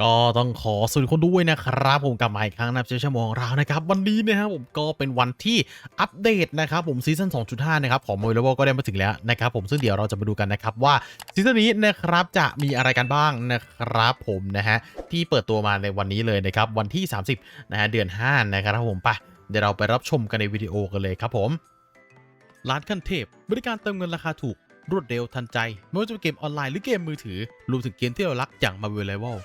ก็ต้องขอสวัสดีคนด้วยนะครับ ผมกลับมาอีกครั้งนะครับเจ้าชั่วโมงของเรานะครับ วันนี้นะครับผมก็เป็นวันที่อัปเดตนะครับผมซีซั่น2.5 นะครับ ของ m o ิ l เลก็ได้มาถึงแล้วนะครับผมซึ่งเดี๋ยวเราจะมาดูกันนะครับว่าซีซั่นนี้นะครับจะมีอะไรกันบ้างนะครับผมนะฮะที่เปิดตัวมาในวันนี้เลยนะครับวันที่ 30นะฮะเดือน 5 นะครับผมไปเดี๋ยวเราไปรับชมกันในวิดีโอกันเลยครับผมร้านขั้นเทพ บริการเติมเงินราคาถูกรวดเร็วทันใจไม่ว่าจะเป็นเกมออนไลน์หรือเกมมือถือรวมถึงเกมที่เรารักอย่าง Marvel Rival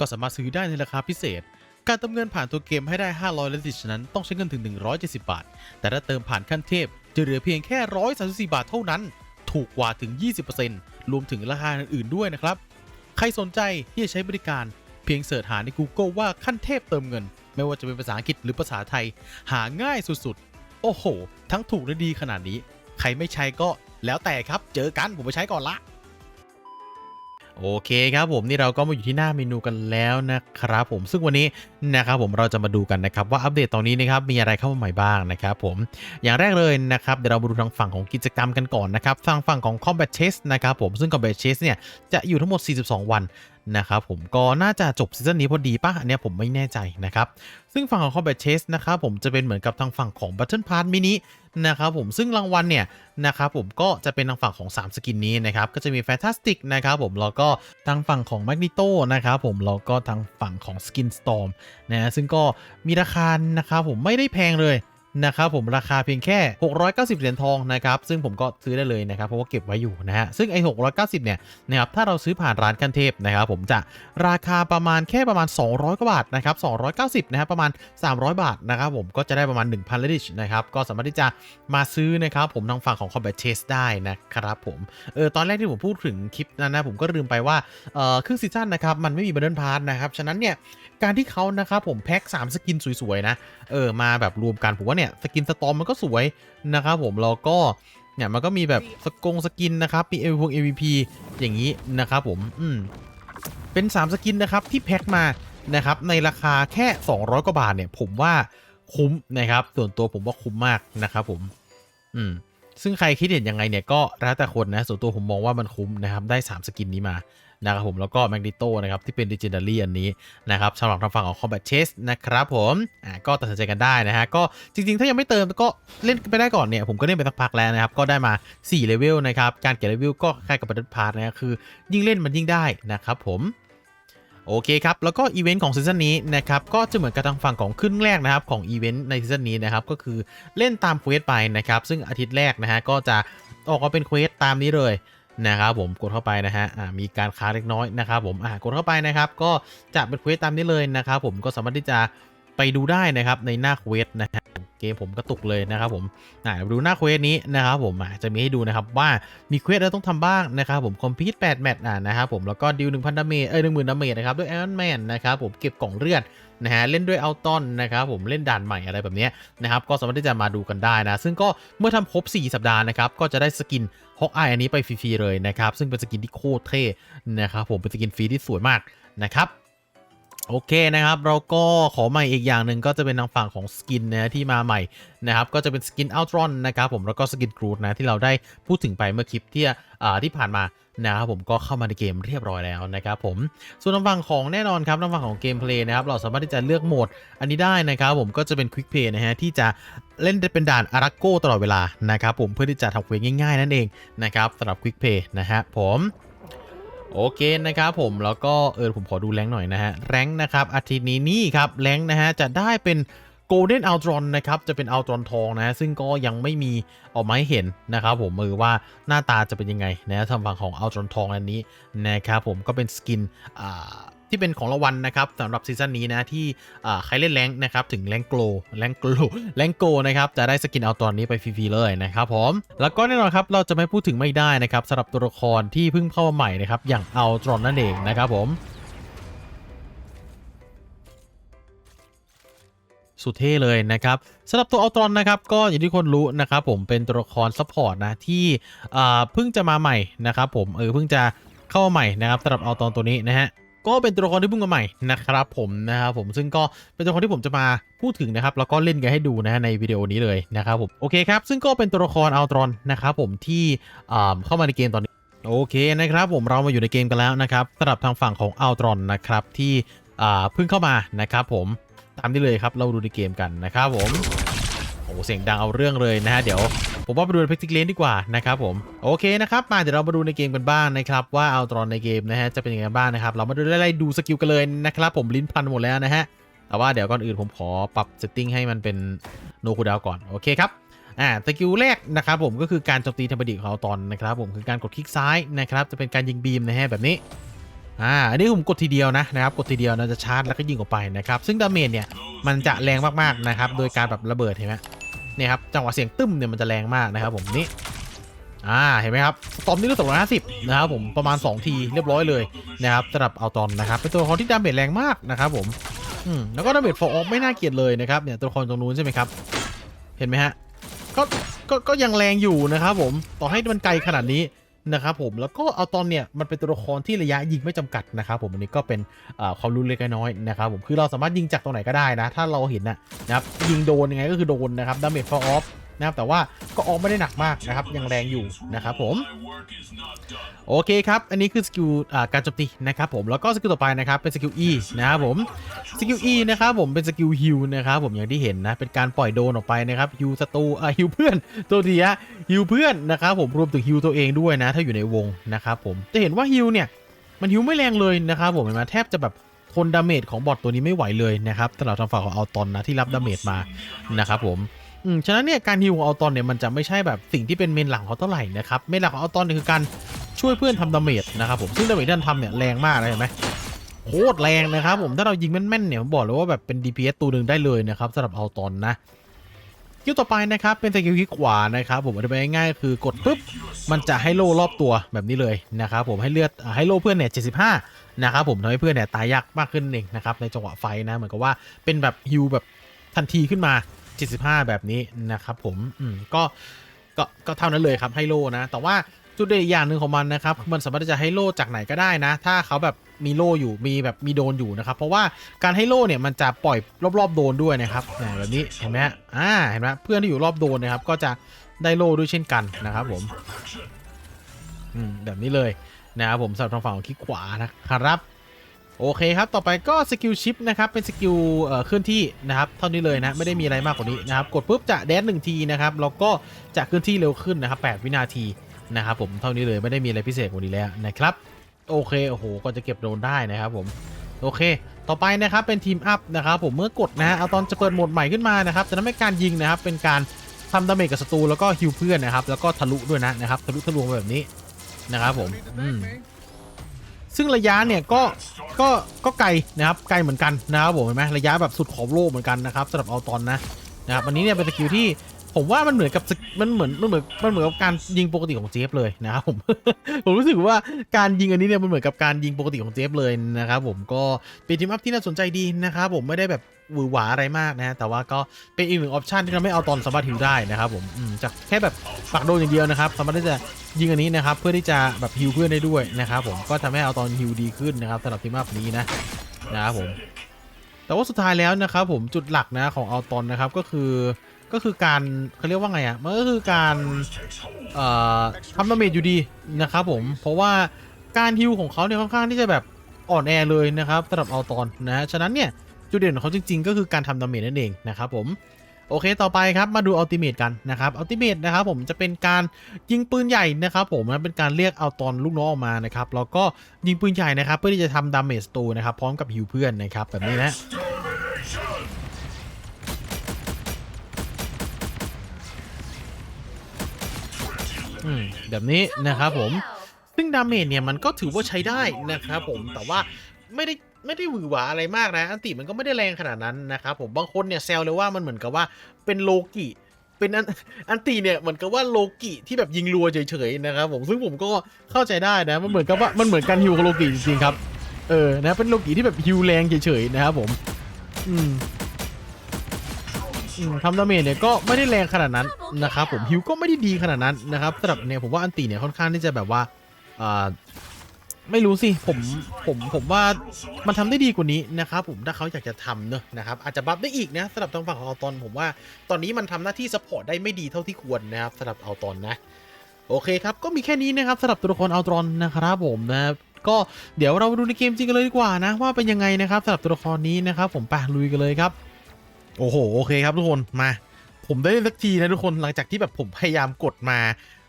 ก็สามารถซื้อได้ในราคาพิเศษ การเติมเงินผ่านตัวเกมให้ได้ 500เลนติฉะนั้นต้องใช้เงินถึง 170 บาท แต่ถ้าเติมผ่านขั้นเทพ จะเหลือเพียงแค่ 134 บาทเท่านั้น ถูกกว่าถึง 20%รวมถึงราคาอื่นๆด้วยนะครับ ใครสนใจที่จะใช้บริการเพียงเสิร์ชหาใน Google ว่าขั้นเทพเติมเงิน ไม่ว่าจะเป็นภาษาอังกฤษหรือภาษาไทย หาง่ายสุดๆ โอ้โห ทั้งถูกและดีขนาดนี้ ใครไม่ใช้ก็แล้วแต่ครับ เจอกันผมไปใช้ก่อนละ โอเคครับผมนี่เราก็มาอยู่ที่หน้าเมนูกันแล้วนะครับผมซึ่งวันนี้นะครับผมเราจะมาดูกันนะครับว่าอัปเดตตอนนี้นะครับมีอะไรเข้ามาใหม่บ้างนะครับผมอย่างแรกเลยนะครับเดี๋ยวเรามาดูทางฝั่งของกิจกรรมกันก่อนนะครับฝั่งฝั่งของ Combat Chase นะครับผมซึ่ง Combat Chase เนี่ยจะอยู่ทั้งหมด 42 วัน นะครับผมก็น่าจะจบซีซั่นนี้พอดีป่ะอันเนี้ยผมไม่แน่ใจนะครับ ซึ่งฝั่งของ Combat Chess นะครับผมจะเป็นเหมือนกับทางฝั่งของ Battle Pass Mini นะครับผมซึ่งรางวัลเนี่ยนะครับผมก็จะเป็นทางฝั่งของ 3 สกินนี้นะครับก็จะมี Fantastic นะครับผมแล้วก็ทางฝั่งของ Magneto นะครับผมแล้วก็ทางฝั่งของ Skin Storm นะซึ่งก็มีราคานะครับผมไม่ได้แพงเลย นะครับผมราคาเพียงแค่ 690 เหรียญทองนะครับซึ่งผมก็ซื้อได้เลยนะครับเพราะว่าเก็บไว้อยู่นะฮะซึ่งไอ้690 เนี่ยนะครับถ้าเราซื้อผ่านร้านกันเทพนะครับผมจะราคาประมาณแค่ประมาณ 200 กว่าบาทนะครับ290 นะครับประมาณ 300 บาทนะครับผมก็จะได้ประมาณ 1,000เลดิชนะครับก็สามารถที่จะมาซื้อนะครับผมทางฝั่งของ Combat Chase ได้นะครับผมเออตอนแรกที่ผมพูดถึงคลิปนั้นนะผมก็ลืมไปว่าเออครึ่งซีซั่นนะครับมันไม่มีบันเดิลพาร์ทนะครับฉะนั้นเนี่ยการที่เขานะครับผมแพ็ค3สกินสวยๆนะเออมาแบบรวมกันผมว่าเนี่ยสกินสตอมมันก็สวยนะครับผมแล้วก็เนี่ยมันก็มีแบบสกงสกินนะครับมีเอวพวก AVP อย่างนี้นะครับผมอืมเป็น 3 สกินนะครับที่แพ็คมานะครับในราคาแค่ 200 กว่าบาทเนี่ยผมว่าคุ้มนะครับ ส่วนตัวผมว่าคุ้มมากนะครับผมอืมซึ่งใครคิดเห็นยังไงเนี่ยก็แล้วแต่คนนะส่วนตัวผมมองว่ามันคุ้มนะครับได้ 3 สกินนี้มา นะครับผมแล้วก็แมกนิโตนะครับที่เป็น Legendary อันนี้นะครับสำหรับทางฝั่งของ Combat Chase นะครับผมอ่าก็ตัดสินใจกันได้นะฮะก็จริง ๆ ถ้ายังไม่เติมก็เล่นไปได้ก่อนเนี่ยผมก็เล่นไปสักพักแล้วนะครับก็ได้มา4เลเวลนะครับการเก็บเลเวลก็คล้ายกับ Battle Pass นะคือ ยิ่งเล่นมันยิ่งได้นะครับผมโอเคครับ แล้วก็อีเวนต์ของซีซั่นนี้นะครับ ก็จะเหมือนกับทางฝั่งของขึ้นแรกนะครับของอีเวนต์ในซีซั่นนี้นะครับ ก็คือเล่นตามเควสไปนะครับ ซึ่งอาทิตย์แรกนะฮะก็จะออกมาเป็นเควสตามนี้เลย นะครับผมกดเข้าไปนะฮะอ่ามีการค้าเล็กน้อยนะครับผมอ่ากดเข้าไปนะครับ ก็จะเป็นเควสตามนี้เลยนะครับผมก็สามารถที่จะไปดูได้นะครับในหน้าเควสนะฮะเกมผมกระตุกเลยนะครับผมอ่าดูหน้าเควสนี้นะครับผมอาจะมีให้ดูนะครับว่ามีเควสอะไรต้องทำบ้างนะครับผมคอมพิวต์8แมตช์อ่านะครับผมแล้วก็ดิว1,000ดาเมจเอ้ย10,000ดาเมจนะครับด้วยไอนแมนนะครับผมเก็บกล่องเลือดนะฮะเล่นด้วยเอัลตอนนะครับผมเล่นด่านใหม่อะไรแบบนี้นะครับก็สามารถที่จะมาดูกันได้นะ ซึ่งก็เมื่อทำครบ 4 สัปดาห์นะครับก็จะได้สกิน ฮอกอายอันนี้ไปฟรีๆเลยนะครับ ซึ่งเป็นสกินที่โคตรเท่นะครับผมเป็นสกินฟรีที่สวยมากนะครับโอเคนะครับ เราก็ขอใหม่อีกอย่างหนึ่งก็จะเป็นทางฝั่งของสกินนะที่มาใหม่นะครับ ก็จะเป็นสกินอัลตรอนนะครับผมแล้วก็สกินกรูดนะที่เราได้พูดถึงไปเมื่อคลิปที่อ่าที่ผ่านมา นะครับผมก็เข้ามาในเกมเรียบร้อยแล้วนะครับผมส่วนทางฝั่งของแน่นอนครับทางฝั่งของเกมเพลย์นะครับเราสามารถที่จะเลือกโหมดอันนี้ได้นะครับผมก็จะเป็นควิกเพลย์นะฮะที่จะเล่นเป็นด่านอารักโกตลอดเวลานะครับผมเพื่อที่จะทำเควสง่ายๆนั่นเองนะครับสำหรับควิกเพลย์นะฮะผมโอเคนะครับผมแล้วก็เออผมขอดูแรงหน่อยนะฮะแรงนะครับอาทิตย์นี้นี่ครับแรงนะฮะจะได้เป็น Golden u l t r o n นนะครับจะเป็น u l t r o n ทองนะซึ่งก็ยังไม่มีออกมาให้เห็นนะครับผมมือว่าหน้าตาจะเป็นยังไงนะทางฝั่งของ u l t r o n ทองอันนี้นะครับผมก็เป็นสกินอ่าที่เป็นของรางวัลนะครับสำหรับซีซั่นนี้นะที่ใครเล่นแรงนะครับถึงแรงโกลแรงโกลแรงโกนะครับจะได้สกินเอาตอนนี้ไปฟรีๆเลยนะครับผมแล้วก็แน่นอนครับเราจะไม่พูดถึงไม่ได้นะครับสำหรับตัวละครที่เพิ่งเข้ามาใหม่นะครับอย่างเอัลตรอนนั่นเองนะครับผม สุดเท่เลยนะครับสำหรับตัวอัลตรอนนะครับก็อย่างที่คนรู้นะครับผมเป็นตัวละครซัพพอร์ตนะที่อ่าเพิ่งจะมาใหม่นะครับผมเออเพิ่งจะเข้ามาใหม่นะครับสำหรับอัลตรอนตัวนี้นะฮะก็เป็นตัวละครที่เพิ่งมาใหม่นะครับผมนะครับผมซึ่งก็เป็นตัวละครที่ผมจะมาพูดถึงนะครับแล้วก็เล่นกันให้ดูนะฮะในวิดีโอนี้เลยนะครับผมโอเคครับซึ่งก็เป็นตัวละครอัลตรอนนะครับผมที่อ่าเข้ามาในเกมตอนนี้โอเคนะครับผมเรามาอยู่ในเกมกันแล้วนะครับสำหรับทางฝั่งของอัลตรอนนะครับที่อ่าเพิ่งเข้ามานะครับผม ตามนี้เลยครับ เราดูในเกมกันนะครับผมโอ้เสียงดังเอาเรื่องเลยนะฮะเดี๋ยวผมว่าไปดูในพิกซิกเลนดีกว่านะครับผมโอเคนะครับมาเดี๋ยวเรามาดูในเกมกันบ้างนะครับว่าเอัลตรอนในเกมนะฮะจะเป็นยังไงบ้างนะครับเรามาดูไล่ดูสกิลกันเลยนะครับผมลิ้นพันหมดแล้วนะฮะแต่ว่าเดี๋ยวก่อนอื่นผมขอปรับเซตติ้งให้มันเป็นโนคูดาวก่อนโอเคครับอ่าสกิลแรกนะครับผมก็คือการโจมตีธรรมดิของเราตอนนะครับผมคือการกดคลิกซ้ายนะครับจะเป็นการยิงบีมนะฮะแบบนี้ อ่าอันนี้ผมกดทีเดียวนะนะครับกดทีเดียวนะจะชาร์จแล้วก็ยิงออกไปนะครับซึ่งดาเมจเนี่ยมันจะแรงมากๆนะครับโดยการแบบระเบิดเห็นไหมเนี่ยครับจังหวะเสียงตึ้มเนี่ยมันจะแรงมากนะครับผมนี่อ่าเห็นไหมครับตอมนี่ก็สองร้อยห้าสิบนะครับผมประมาณ 2 ทีเรียบร้อยเลยนะครับสำหรับเอาตอนนะครับเป็นตัวละครที่ดาเมจแรงมากนะครับผมอืมแล้วก็ดาเมจฟอร์ไม่น่าเกลียดเลยนะครับเนี่ยตัวละครตรงนู้นใช่ไหมครับเห็นไหมฮะก็ก็ก็ยังแรงอยู่นะครับผมต่อให้มันไกลขนาดนี้ นะครับผมแล้วก็เอาตอนเนี่ยมันเป็นตัวละครที่ระยะยิงไม่จำกัดนะครับผมอันนี้ก็เป็นความรู้เล็กน้อยนะครับผมคือเราสามารถยิงจากตรงไหนก็ได้นะ ถ้าเราเห็นนะนะครับยิงโดนยังไงก็คือโดนนะครับดาเมจฟอร์ออฟ นะครับแต่ว่าก็ออฟไม่ได้หนักมากนะครับยังแรงอยู่นะครับผมโอเคครับอันนี้คือสกิลการโจมตีนะครับผมแล้วก็สกิลต่อไปนะครับเป็นสกิล E นะครับผมสกิล E นะครับผมเป็นสกิลฮิวนะครับผมอย่างที่เห็นนะเป็นการปล่อยโดนออกไปนะครับฮิวศัตรูอ่าฮิวเพื่อนตัวทีอะฮิวเพื่อนนะครับผมรวมถึงฮิวตัวเองด้วยนะ ถ้าอยู่ในวงนะครับผมจะเห็นว่าฮิวเนี่ยมันฮิวไม่แรงเลยนะครับผมเห็นไหมแทบจะแบบทนดาเมจของบอทตัวนี้ไม่ไหวเลยนะครับสำหรับทางฝั่งของเอัลตอนนะที่รับดาเมจมานะครับผม อืมฉะนั้นเนี่ยการฮิวของเอัลตอนเนี่ยมันจะไม่ใช่แบบสิ่งที่เป็นเมนหลังเขาเท่าไหร่นะครับเมนหลักของอัลตอนเนี่ยคือการช่วยเพื่อนทำดาเมจนะครับผมซึ่งดาเมจที่ท่านทำเนี่ยแรงมากนะเห็นไหมโคตรแรงนะครับผมถ้าเรายิงแม่นๆเนี่ยผมบอกเลยว่าแบบเป็น DPS ตัวหนึ่งได้เลยนะครับสำหรับเอาตอนนะสกิลต่อไปนะครับเป็นสกิลคลิกขวานะครับผมอธิบายง่ายๆคือกดปุ๊บมันจะให้โล่รอบตัวแบบนี้เลยนะครับผมให้เลือดให้โล่เพื่อนเนี่ย75นะครับผมทำให้เพื่อนเนี่ยตายยากมากขึ้นเองนะครับในจังหวะไฟนะเหมือนกับว่าเป็นแบบฮิวแบบทันทีขึ้นมา 75 แบบนี้นะครับผมอืมก็ก็ก็เท่านั้นเลยครับให้โล่นะ แต่ว่าจุดเด่นอีกอย่างหนึ่งของมันนะครับมันสามารถจะให้โล่จากไหนก็ได้นะ ถ้าเขาแบบมีโล่อยู่มีแบบมีโดนอยู่นะครับ เพราะว่าการให้โล่เนี่ยมันจะปล่อยรอบๆโดนด้วยนะครับเนี่ยแบบนี้เห็นไหมอ่าเห็นไหมเพื่อนที่อยู่รอบโดนนะครับ ก็จะได้โล่ด้วยเช่นกันนะครับผมอืมแบบนี้เลยนะครับผมสำหรับทางฝั่งของคลิกขวานะครับ โอเคครับ ต่อไปก็สกิลชิปนะครับ เป็นสกิลเคลื่อนที่นะครับ เท่านี้เลยนะ ไม่ได้มีอะไรมากกว่านี้นะครับ กดปุ๊บจะแดนหนึ่งทีนะครับ แล้วก็จะเคลื่อนที่เร็วขึ้นนะครับ 8 วินาทีนะครับผม เท่านี้เลย ไม่ได้มีอะไรพิเศษกว่านี้แล้วนะครับ โอเค โอ้โห ก็จะเก็บโดนได้นะครับผม โอเค ต่อไปนะครับ เป็นทีมอัพนะครับ ผม เมื่อกดนะฮะเอาตอนจะเปิดโหมดใหม่ขึ้นมานะครับ จะทำให้การยิงนะครับ เป็นการทำดาเมจกับศัตรูแล้วก็ฮิวเพื่อนนะครับ แล้วก็ทะลุด้วยนะนะครับ ทะลุทะลวงแบบนี้นะครับผม อืม ซึ่งระยะเนี่ยก็ก็ก็ไกลนะครับไกลเหมือนกันนะครับผมเห็นไหมระยะแบบสุดขอบโลกเหมือนกันนะครับสำหรับเอาตอนนะนะครับอันนี้เนี่ยเป็นสกิลที่ ผมว่ามันเหมือนกับมันเหมือนมันเหมือนมันเหมือนกับการยิงปกติของเจฟเลยนะครับผมผมรู้สึกว่าการยิงอันนี้เนี่ยมันเหมือนกับการยิงปกติของเจฟเลยนะครับผมก็เป็นทีมอัพที่น่าสนใจดีนะครับผมไม่ได้แบบหวือหวาอะไรมากนะแต่ว่าก็เป็นอีกหนึ่งออปชันที่ทำให้เอาตอนสามารถฮิวได้นะครับผมจากแค่แบบปักโดนอย่างเดียวนะครับสามารถที่จะยิงอันนี้นะครับเพื่อที่จะแบบฮิวเพื่อนได้ด้วยนะครับผมก็ทำให้เอาตอนฮิวดีขึ้นนะครับสำหรับทีมอัพนี้นะนะครับผมแต่ว่าสุดท้ายแล้วนะครับผมจุดหลักนะของเอาตอนนะครับก็คือ ก็คือการเขาเรียกว่าไงอะมันก็คือการเอ่อทำดาเมจอยู่ดีนะครับผมเพราะว่าการฮิวของเขาเนี่ยค่อนข้างที่จะแบบอ่อนแอเลยนะครับสำหรับเอาตอนนะฮะฉะนั้นเนี่ยจุดเด่นของเขาจริง ๆ ก็คือการทำดาเมจนั่นเองนะครับผมโอเค ต่อไปครับ มาดูอัลติเม e กันนะครับอัลติเม e นะครับผมจะเป็นการยิงปืนใหญ่นะครับผมนะเป็นการเรียกเอาตอนลูกน้องออกมานะครับแล้วก็ยิงปืนใหญ่นะครับเพื่อที่จะทำดาเมจตูนะครับพร้อมกับฮิวเพื่อนนะครับแบบนี้นะ อืมแบบนี้นะครับผม ซึ่งดาเมจเนี่ยมันก็ถือว่าใช้ได้นะครับผม แต่ว่าไม่ได้ไม่ได้หวือหวาอะไรมากนะ อันติมันก็ไม่ได้แรงขนาดนั้นนะครับผม บางคนเนี่ยแซวเลยว่ามันเหมือนกับว่าเป็นโลกิเป็นอันอันติเนี่ยเหมือนกับว่าโลกิที่แบบยิงรัวเฉยๆนะครับผมซึ่งผมก็เข้าใจได้นะมันเหมือนกับว่ามันเหมือนการฮิวของโลกิจริงๆครับ เออนะเป็นโลกิที่แบบฮิวแรงเฉยๆนะครับผม อืม ทำดาเมจเนี่ยก็ไม่ได้แรงขนาดนั้นนะครับผมฮิวก็ไม่ได้ดีขนาดนั้นนะครับสำหรับเนี่ยผมว่าอันติเนี่ยค่อนข้างที่จะแบบว่าอ่าไม่รู้สิผมผมผมว่ามันทำได้ดีกว่านี้นะครับผมถ้าเขาอยากจะทำเนอะนะครับอาจจะบัฟได้อีกนะสำหรับทางฝั่งของเอาตอนผมว่า ตอนนี้มันทำหน้าที่สปอร์ตได้ไม่ดีเท่าที่ควรนะครับสำหรับเอาตอนนะ โอเคครับก็มีแค่นี้นะครับสำหรับตัวละครเอัลตอนนะครับผมนะครับก็เดี๋ยวเรามาดูในเกมจริงกันเลยดีกว่านะว่าเป็นยังไงนะครับสำหรับตัวละครนี้นะครับผมไปลุยกันเลยครับ โอ้โหโอเคครับทุกคนมา ผมได้เล่นสักทีนะทุกคนหลังจากที่แบบผมพยายามกดมา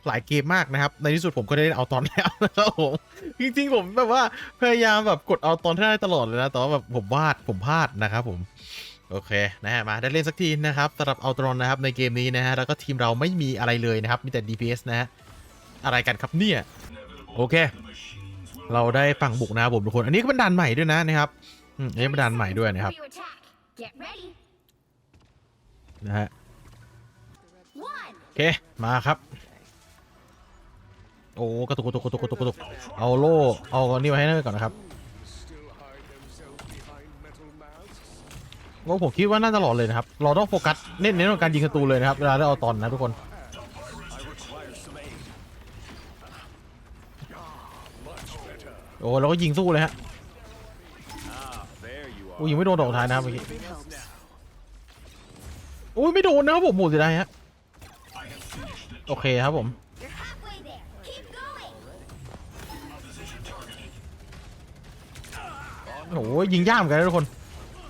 หลายเกมมากนะครับ ในที่สุดผมก็ได้เล่นเอาตอนแล้วนะครับผมจริงๆผมแบบว่าพยายามแบบกดเอาตอนที่ได้ตลอดเลยนะแต่ว่าแบบผมวาดผมพลาดนะครับผมโอเคนะฮะมาได้เล่นสักทีนะครับสำหรับเอัลตรอนนะครับในเกมนี้นะฮะแล้วก็ทีมเราไม่มีอะไรเลยนะครับมีแต่ DPS นะฮะอะไรกันครับเนี่ยโอเค เราได้ฝั่งบุกนะครับผมทุกคน อันนี้ก็เป็นด่านใหม่ด้วยนะนะครับอืมอันนี้เป็นด่านใหม่ด้วยนะครับ For your attack. Get ready. นะฮะ One. โอเค มาครับ โอ้กระตุกกระตุกกระตุกกระตุกกระตุกเอาโล่เอานี่ไว้ให้นั่นก่อนนะครับ still hide themselves behind metal masks? ว่าผมคิดว่าน่าจะหลอดเลยนะครับ เราต้องโฟกัสเน้นเน้นกับการยิงศัตรูเลยนะครับ เวลาได้เอาตอนนะทุกคนโอ้เราก็ยิงสู้เลยฮะโอ้ยิงไม่โดนดอกท้ายนะครับเมื่อกี้โอุ้ยไม่โดนนะครับผมหมดเสียดายฮะโอเคครับผมโอ้โหยิงย่ามกันนะทุกคน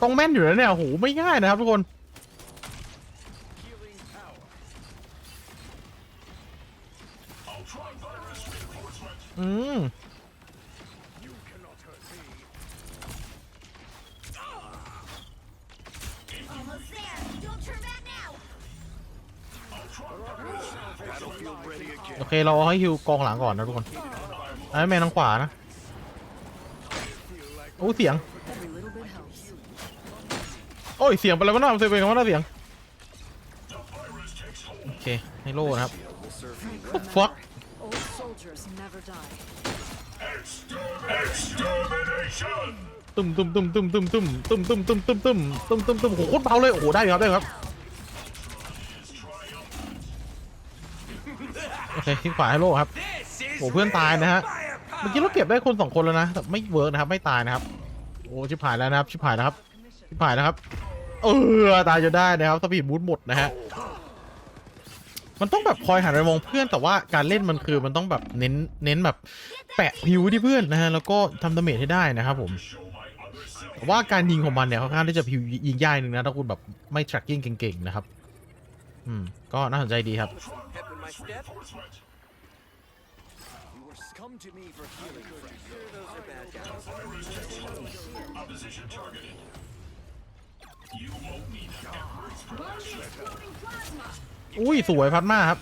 ต้องแม่นอยู่แล้วเนี่ยโอ้โหไม่ง่ายนะครับทุกคนอืม โอเคเราให้ฮิวกองหลังก่อนนะทุกคนไอ้แมนทางขวานะโอ้เสียงโอ้ยเสียงไปแล้วมันน่าเซเว่นคำว่าน่าเสียงโอเคให้โล่นะครับ fuck Old soldiers never die. ตึมตึมตึมตึมตึมตึมตึมตึมตึมตึมตึมตึมตึมตึมโอ้โหโคตรเบาเลยโอ้โหได้ครับได้ครับ เคทิ้งขวาให้โลครับโอ้เพื่อนตายนะฮะเมื่อกี้เราเก็บได้คนสองคนแล้วนะแต่ไม่เวิร์กนะครับไม่ตายนะครับโอ้ชิบหายแล้วนะครับชิบหายแล้วครับชิบหายแล้วครับเออตายจนได้นะครับสปีดบูทหมดนะฮะมันต้องแบบคอยหันไปมองเพื่อนแต่ว่าการเล่นมันคือมันต้องแบบเน้นเน้นแบบแปะพิวที่เพื่อนนะฮะแล้วก็ทำดาเมจให้ได้นะครับผมแต่ว่าการยิงของมันเนี่ยค่อนข้างที่จะพิวยิงยากนึงนะถ้าคุณแบบไม่ tracking เก่งๆนะครับ อืม ก็น่าสนใจดีครับ my step. You were come to me for healing, friend. Sure, those are bad guys. One exploding plasma. อุ้ยสวยพัดมากครับ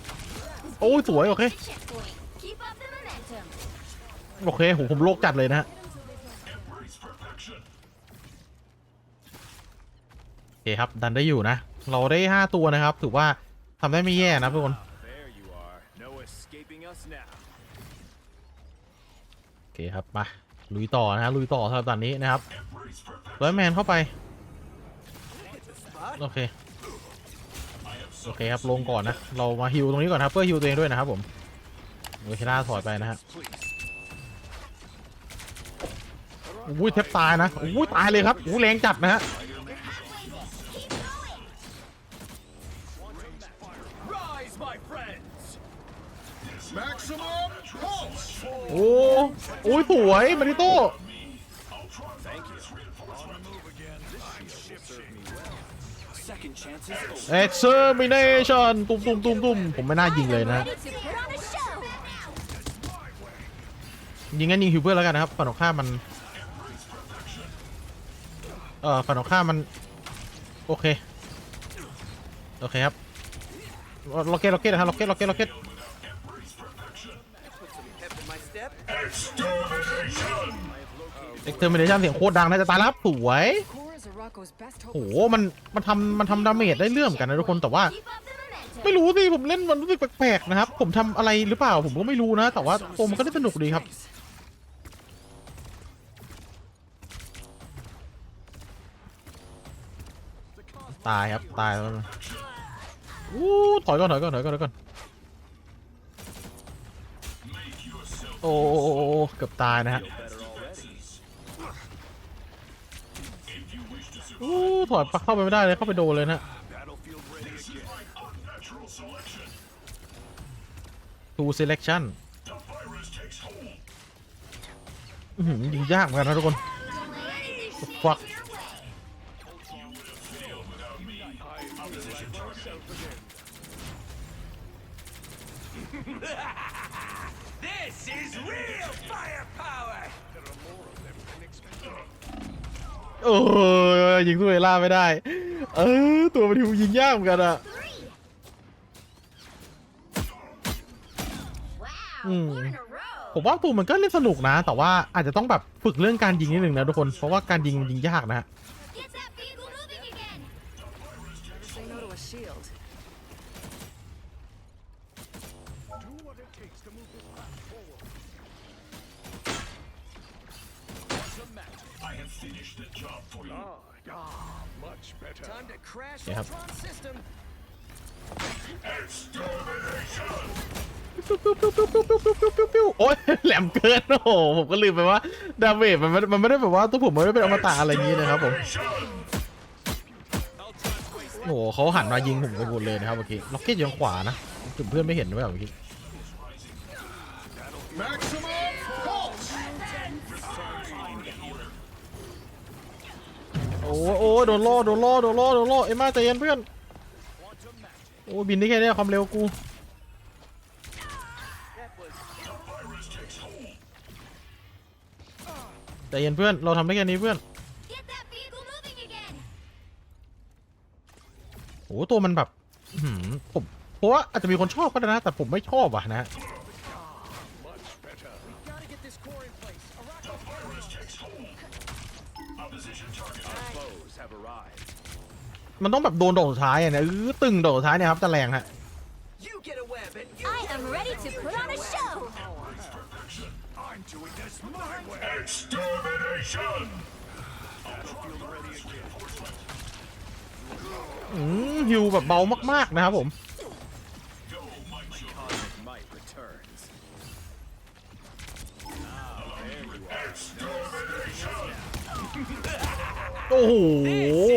โอ้ยสวยโอเค Shift point. Keep up the momentum. โอเคโหผมโลกจัดเลยนะฮะโอเคครับ ดันได้อยู่นะ เราได้ 5 ตัวนะครับ ถือว่าทำได้ไม่แย่นะทุกคน โอเคครับมาลุยต่อนะฮะลุยต่อสำหรับตอนนี้นะครับร้อยแมนเข้าไป โอเค โอเคครับลงก่อนนะ เรามาฮิวตรงนี้ก่อนครับเพื่อฮิวตัวเองด้วยนะครับผมโอเคล่าถอยไปนะฮะอุ้ยแทบตายนะอุ้ยตายเลยครับอุ้ยแรงจัดนะฮะ โอ้โอ้ยสวยมาริโต้เอ็กซ์เซอร์มิเนชั่นตุ้มตุ้มตุ้มตุ้มผมไม่น่ายิงเลยนะ ยิงงั้นยิงฮิวเพื่อนแล้วกันนะครับฝั่งตรงข้ามัน เอ่อฝั่งตรงข้ามมัน โอเค โอเคครับล็อกเก็ตล็อกเก็ตนะครับล็อกเก็ตล็อกเก็ตล็อกเก็ต เอ็กเทอร์มิเนชันเสียงโคตรดังน่าจะตายแล้วครับสวยโอ้ hope. โหมันมันทำมันทำดาเมจได้เรื่องเหมือนกันนะทุกคนแต่ว่า ไม่รู้สิผมเล่นมันรู้สึกแปลกๆนะครับ ผมทำอะไรหรือเปล่าผมก็ไม่รู้นะ แต่ว่าตัวมันก็ได้สนุกดีครับตายครับตายแล้วอู้ถอยก่อนถอยก่อนถอยก่อนถอยก่อนโอ้โอ้โอ้โอ้โอ้เกือบตายนะฮะ Better already. อู้ ถอดปลั๊กเข้าไปไม่ได้เลยเข้าไปโดนเลยนะทูเซเลคชั่นยิงยากเหมือนกันนะทุกคนฟักเโอ้ยยิงตัวเอล่าไม่ได้ เออ ตัวมันทิวยิงยากเหมือนกันอะ Wow, Mm. four in a row. ผมว่าตัวมันก็เล่นสนุกนะ แต่ว่าอาจจะต้องแบบฝึกเรื่องการยิงนิดหนึ่งนะทุกคน เพราะว่าการยิงมันยิงยากนะ Ah, ah, much better. Time to crash Yep. Ultron system. โอ๊ยแหลมเกินโอ้โหผมก็ลืมไปว่าดาเมจมันไม่มันไม่ได้แบบว่าตัวผมไม่ได้เป็นอมตะอะไรอย่างนี้นะครับผมโอ้โหเขาหันมายิงผมไปหมดเลยนะครับเมื่อกี้ล็อกเก็ตยังขวานะจุดเพื่อนไม่เห็นด้วยเมื่อกี้ อ้โอ้โดนล่อโดนล่อโดนล่อโดนล่อเอ็มมาใจเย็นเพื่อนโอ้บินได้แค่เนี้ยความเร็วกูใจเย็นเพื่อนเราทำได้แค่นี้เพื่อนโอ้ตัวมันแบบผมเพราะว่าอาจจะมีคนชอบก็ได้นะ แต่ผมไม่ชอบอะนะ มันต้องแบบโดนดอกสุดท้ายอะเนี่ยเออตึงดอกสุดท้ายเนี่ยครับจะแรงฮะ You get a web and you I am ready to put on a show. I'm doing this my way. Extermination! Battlefield ready again. อืมฮิวแบบเบามากๆนะครับผม Cosmic might returns. โอ้โห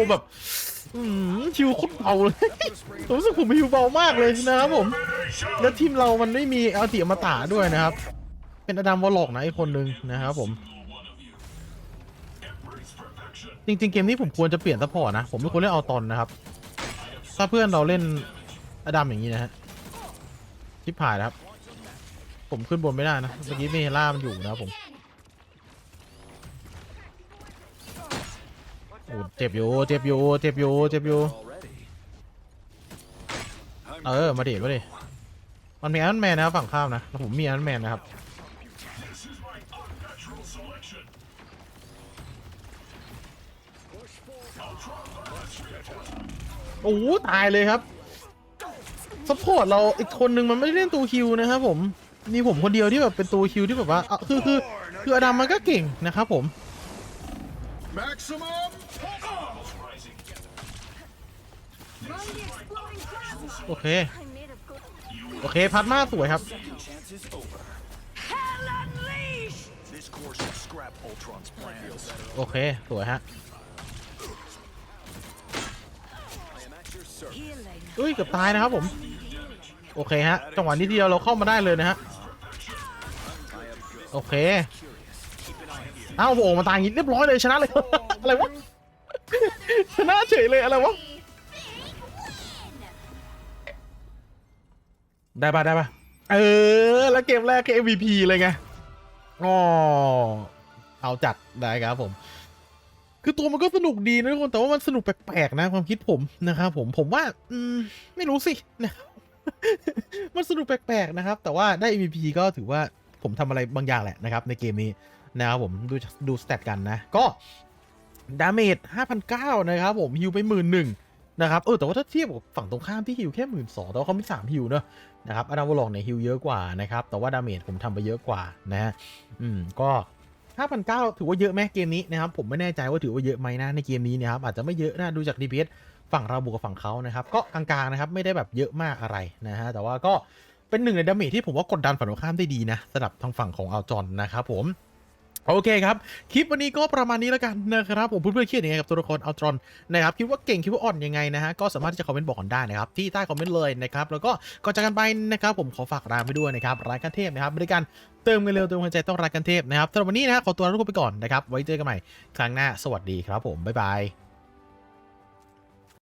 แบบ อืมฮิวโคตรเบาเลยผมรู้สึกผมฮิวเบามากเลยนะครับผม แล้วทีมเรามันไม่มีอัลติอมตะด้วยนะครับ เป็นอดัมวอลล็อกนะไอคนหนึ่งนะครับผม จริงๆ เกมนี้ผมควรจะเปลี่ยนซัพพอร์ตนะ ผมไม่ควรเล่นเอาตอนนะครับ ถ้าเพื่อนเราเล่นอดัมอย่างนี้นะฮะชิบหายแล้วครับ ผมขึ้นบนไม่ได้นะเมื่อกี้เมเฮล่ามันอยู่นะครับผม อ้เจ็บอยู่เจ็บอยู่เจ็บอยู่เจ็บอยู่เออมาเดทมาดิมันมีอันแมนนะครับฝั่งข้ามนะแล้วผมมีอันแมนนะครับโอ้โหตายเลยครับซัพพอร์ตเราอีกคนนึงมันไม่ได้เล่นตัวคิวนะครับผมมีผมคนเดียวที่แบบเป็นตัวคิวที่แบบว่าคือคือคืออดัมมันก็เก่งนะครับผม โอเค โอเคพัดมาสวยครับ โอเค สวยฮะเอ้ยเกือบตายนะครับผม โอเคฮะ จังหวะนี้ทีเดียวเราเข้ามาได้เลยนะฮะ โอเคเอ้าโอ้มาตายอย่างงี้เรียบร้อยเลยชนะเลย อะไรวะ ชนะเฉยเลยอะไรวะ ได้ปะได้ปะเออ แล้วเกมแรกก็ MVP เลยไงอ๋อเอาจัดได้ครับผม คือตัวมันก็สนุกดีนะทุกคนแต่ว่ามันสนุกแปลกๆนะความคิดผมนะครับผมผมว่า อืม ไม่รู้สินะมันสนุกแปลกๆนะครับ แต่ว่าได้ MVP ก็ถือว่าผมทำอะไรบางอย่างแหละนะครับ ในเกมนี้นะครับผมดูดูสเตตกันนะ ก็ดาเมจ5,009นะครับผมฮิวไปหมื่นหนึ่งนะครับ เออแต่ว่าถ้าเทียบกับฝั่งตรงข้ามที่ฮิวแค่หมื่นสองแต่ว่าเขาไมี3ฮิวเนอะ นะครับอดามวอลล็อกเนี่ยฮิลเยอะกว่านะครับแต่ว่าดาเมจผมทำไปเยอะกว่านะฮะอืมก็5,900ถือว่าเยอะไหมเกมนี้นะครับผมไม่แน่ใจว่าถือว่าเยอะไหมนะในเกมนี้นะครับอาจจะไม่เยอะนะดูจาก DPS ฝั่งเราบวกกับฝั่งเขานะครับก็กลางๆนะครับไม่ได้แบบเยอะมากอะไรนะฮะแต่ว่าก็เป็นหนึ่งในดาเมจที่ผมว่ากดดันฝั่งตรงข้ามได้ดีนะสำหรับทางฝั่งของอัลจอนนะครับผม โอเคครับ คลิปวันนี้ก็ประมาณนี้แล้วกันนะครับ ผมเพื่อนๆคิดยังไงกับตัวละครอัลตรอนนะครับคิดว่าเก่งคิดว่าอ่อนยังไงนะฮะก็สามารถที่จะคอมเมนต์บอกกันได้นะครับที่ใต้คอมเมนต์เลยนะครับแล้วก็ก่อนจากกันไปนะครับผมขอฝากร้านไปด้วยนะครับร้านกันเทพนะครับบริการเติมเงินเร็วเติมหัวใจต้องร้านกันเทพนะครับสำหรับวันนี้นะฮะขอตัวลาทุกคนไปก่อนนะครับไว้เจอกันใหม่ครั้งหน้าสวัสดีครับผมบ๊ายบาย